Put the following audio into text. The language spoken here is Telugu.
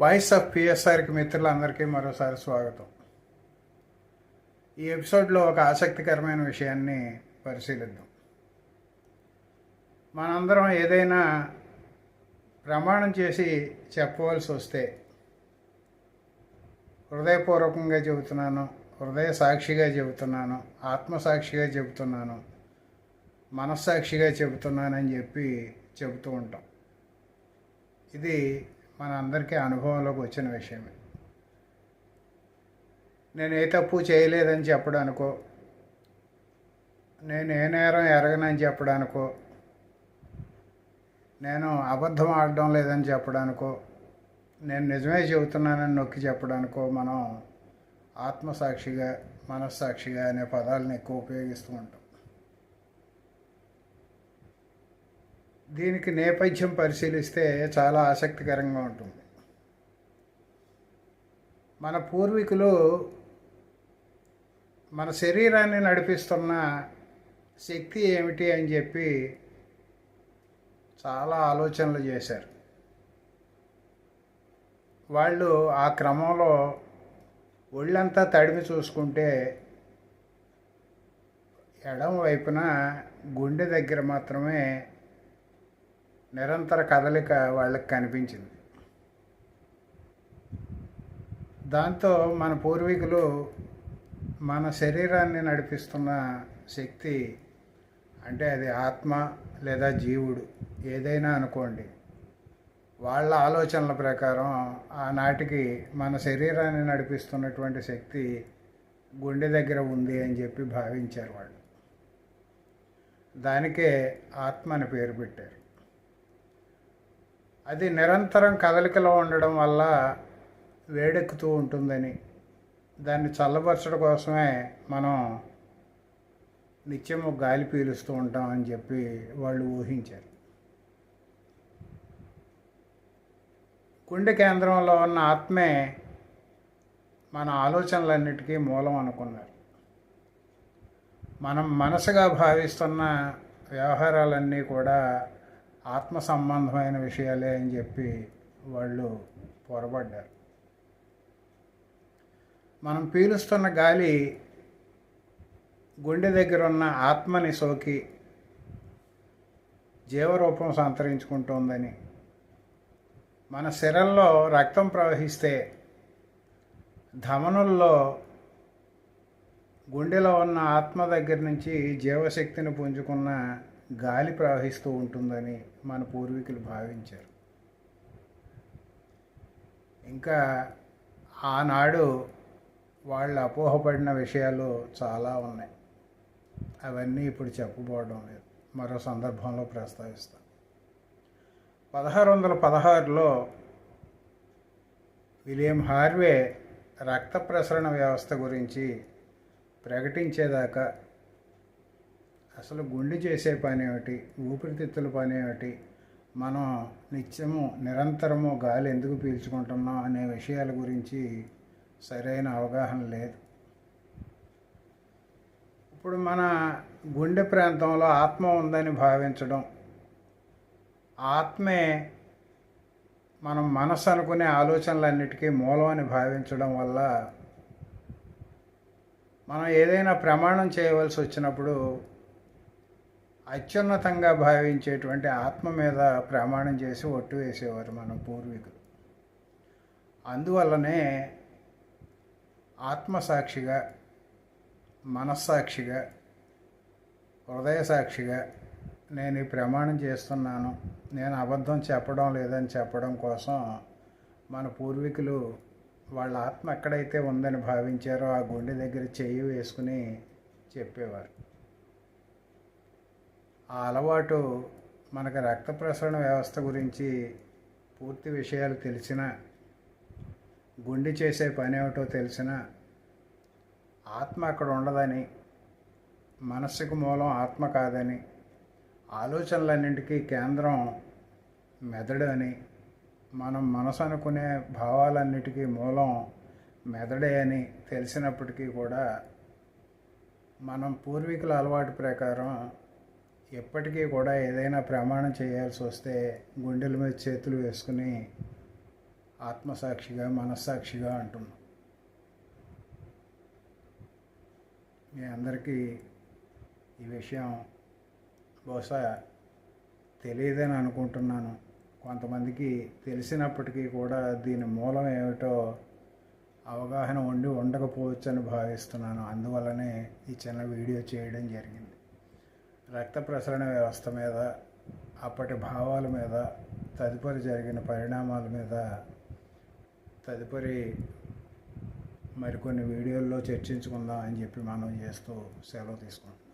వాయిస్ ఆఫ్ పిఎస్ఆర్కి మిత్రులందరికీ మరోసారి స్వాగతం. ఈ ఎపిసోడ్లో ఒక ఆసక్తికరమైన విషయాన్ని పరిశీలిద్దాం. మనందరం ఏదైనా ప్రమాణం చేసి చెప్పవలసి వస్తే హృదయపూర్వకంగా చెబుతున్నాను హృదయ సాక్షిగా చెబుతున్నాను ఆత్మసాక్షిగా చెబుతున్నాను మనస్సాక్షిగా చెబుతున్నానని చెప్పి చెబుతూ ఉంటాం. ఇది మన అందరికీ అనుభవంలోకి వచ్చిన విషయమే. నేను ఏ తప్పు చేయలేదని చెప్పడానికో నేను ఏ నేరం ఎరగనని చెప్పడానికో నేను అబద్ధం ఆడడం లేదని చెప్పడానికో నేను నిజమే చెబుతున్నానని నొక్కి చెప్పడానికో మనం ఆత్మసాక్షిగా మనస్సాక్షిగా అనే పదాలను ఎక్కువ ఉపయోగిస్తూ ఉంటాం. దీనికి నేపథ్యం పరిశీలిస్తే చాలా ఆసక్తికరంగా ఉంటుంది. మన పూర్వీకులు మన శరీరాన్ని నడిపిస్తున్న శక్తి ఏమిటి అని చెప్పి చాలా ఆలోచనలు చేశారు. వాళ్ళు ఆ క్రమంలో ఒళ్ళంతా తడిమి చూసుకుంటే ఎడం వైపున గుండె దగ్గర మాత్రమే నిరంతర కదలిక వాళ్ళకి కనిపించింది. దాంతో మన పూర్వీకులు మన శరీరాన్ని నడిపిస్తున్న శక్తి అంటే అది ఆత్మ లేదా జీవుడు ఏదైనా అనుకోండి. వాళ్ళ ఆలోచనల ప్రకారం ఆనాటికి మన శరీరాన్ని నడిపిస్తున్నటువంటి శక్తి గుండె దగ్గర ఉంది అని చెప్పి భావించారు వాళ్ళు. దానికే ఆత్మ అని పేరు పెట్టారు. అది నిరంతరం కదలికలో ఉండడం వల్ల వేడెక్కుతూ ఉంటుందని. దాన్ని చల్లబరచడం కోసమే మనం నిత్యము గాలి పీలుస్తూ ఉంటామని చెప్పి వాళ్ళు ఊహించారు. గుండె కేంద్రంలో ఉన్న ఆత్మే మన ఆలోచనలన్నిటికీ మూలం అనుకున్నారు. మనం మనసుగా భావిస్తున్న వ్యవహారాలన్నీ కూడా ఆత్మ సంబంధమైన విషయాలే అని చెప్పి వాళ్ళు పొరబడ్డారు. మనం పీలుస్తున్న గాలి గుండె దగ్గర ఉన్న ఆత్మని సోకి జీవరూపం సంతరించుకుంటోందని. మన శరీరంలో రక్తం ప్రవహిస్తే ధమనుల్లో గుండెలో ఉన్న ఆత్మ దగ్గర నుంచి జీవశక్తిని పుంజుకున్న గాలి ప్రవహిస్తూ ఉంటుందని మన పూర్వీకులు భావించారు. ఇంకా ఆనాడు వాళ్ళు అపోహపడిన విషయాలు చాలా ఉన్నాయి. అవన్నీ ఇప్పుడు చెప్పబోవడం లేదు. మరో సందర్భంలో ప్రస్తావిస్తాం పదహారు వందల పదహారులో విలియం హార్వే రక్త ప్రసరణ వ్యవస్థ గురించి ప్రకటించేదాకా అసలు గుండె చేసే పని ఏమిటి? ఊపిరితిత్తుల పని ఏమిటి? మనం నిత్యము నిరంతరము గాలి ఎందుకు పీల్చుకుంటున్నాం అనే విషయాల గురించి సరైన అవగాహన లేదు. ఇప్పుడు మన గుండె ప్రాంతంలో ఆత్మ ఉందని భావించడం ఆత్మే మనం మనసు అనుకునే ఆలోచనలన్నిటికీ మూలం అని భావించడం వల్ల మనం ఏదైనా ప్రమాణం చేయవలసి వచ్చినప్పుడు అత్యున్నతంగా భావించేటువంటి ఆత్మ మీద ప్రమాణం చేసి ఒట్టు వేసేవారు మన పూర్వీకులు. అందువల్లనే ఆత్మసాక్షిగా మనస్సాక్షిగా హృదయ సాక్షిగా నేను ఈ ప్రమాణం చేస్తున్నాను నేను అబద్ధం చెప్పడం లేదని చెప్పడం కోసం మన పూర్వీకులు వాళ్ళ ఆత్మ ఎక్కడైతే ఉందని భావించారో ఆ గుండె దగ్గర చెయ్యి వేసుకుని చెప్పేవారు. ఆ అలవాటు మనకు రక్త ప్రసరణ వ్యవస్థ గురించి పూర్తి విషయాలు తెలిసిన గుండె చేసే పని ఏమిటో తెలిసిన ఆత్మ అక్కడ ఉండదని మనస్సుకు మూలం ఆత్మ కాదని ఆలోచనలన్నింటికీ కేంద్రం మెదడు అని మనం మనసు అనుకునే భావాలన్నిటికీ మూలం మెదడే అని తెలిసినప్పటికీ కూడా మనం పూర్వీకుల అలవాటు ప్రకారం ఎప్పటికీ కూడా ఏదైనా ప్రమాణం చేయాల్సి వస్తే గుండెల మీద చేతులు వేసుకుని ఆత్మసాక్షిగా మనస్సాక్షిగా అంటున్నాం. మీ అందరికీ ఈ విషయం బహుశా తెలియదని అనుకుంటున్నాను. కొంతమందికి తెలిసినప్పటికీ కూడా దీని మూలం ఏమిటో అవగాహన ఉండి ఉండకపోవచ్చని భావిస్తున్నాను. అందువల్లనే ఈ చిన్న వీడియో చేయడం జరిగింది. రక్త ప్రసరణ వ్యవస్థ మీద అప్పటి భావాల మీద తదుపరి జరిగిన పరిణామాల మీద తదుపరి మరికొన్ని వీడియోల్లో చర్చించుకుందాం అని చెప్పి మనం చేస్తూ సెలవు తీసుకుంటాం